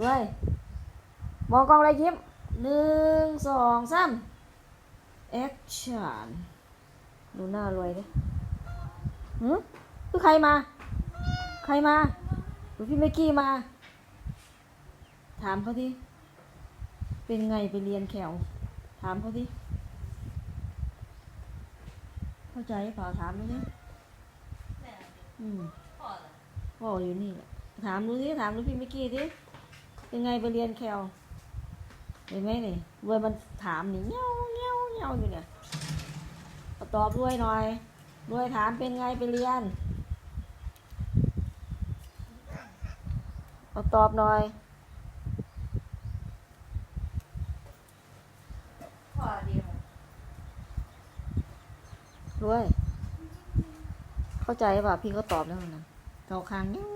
ด้วยมองกล้องเลยยิ้มหนึ่งสองสามแอคชั่นดูหน้ารวยดิหืมคือใครมา ใครมาหรือพี่เมกกี้มา ถามเขาดิเป็นไงไปเรียนแขวถามเขาดิเข้าใจเปล่าถามดูดิอืมพ่ออยู่นี่ ถามดูสิถามดูพี่เมกกี้ดิ เป็นไงไปเรียนแคลเห็นไหมนี่รวยมันถามนี่เงี้ยวเงี้ยวเงี้ยวอยู่เนี่ยตอบรวยหน่อยรวยถามเป็นไงไปเรียนเอาตอบหน่อยพ่อดีมั้วย เข้าใจป่ะพี่เขาตอบแล้วนะเกาค้างเงี้ยว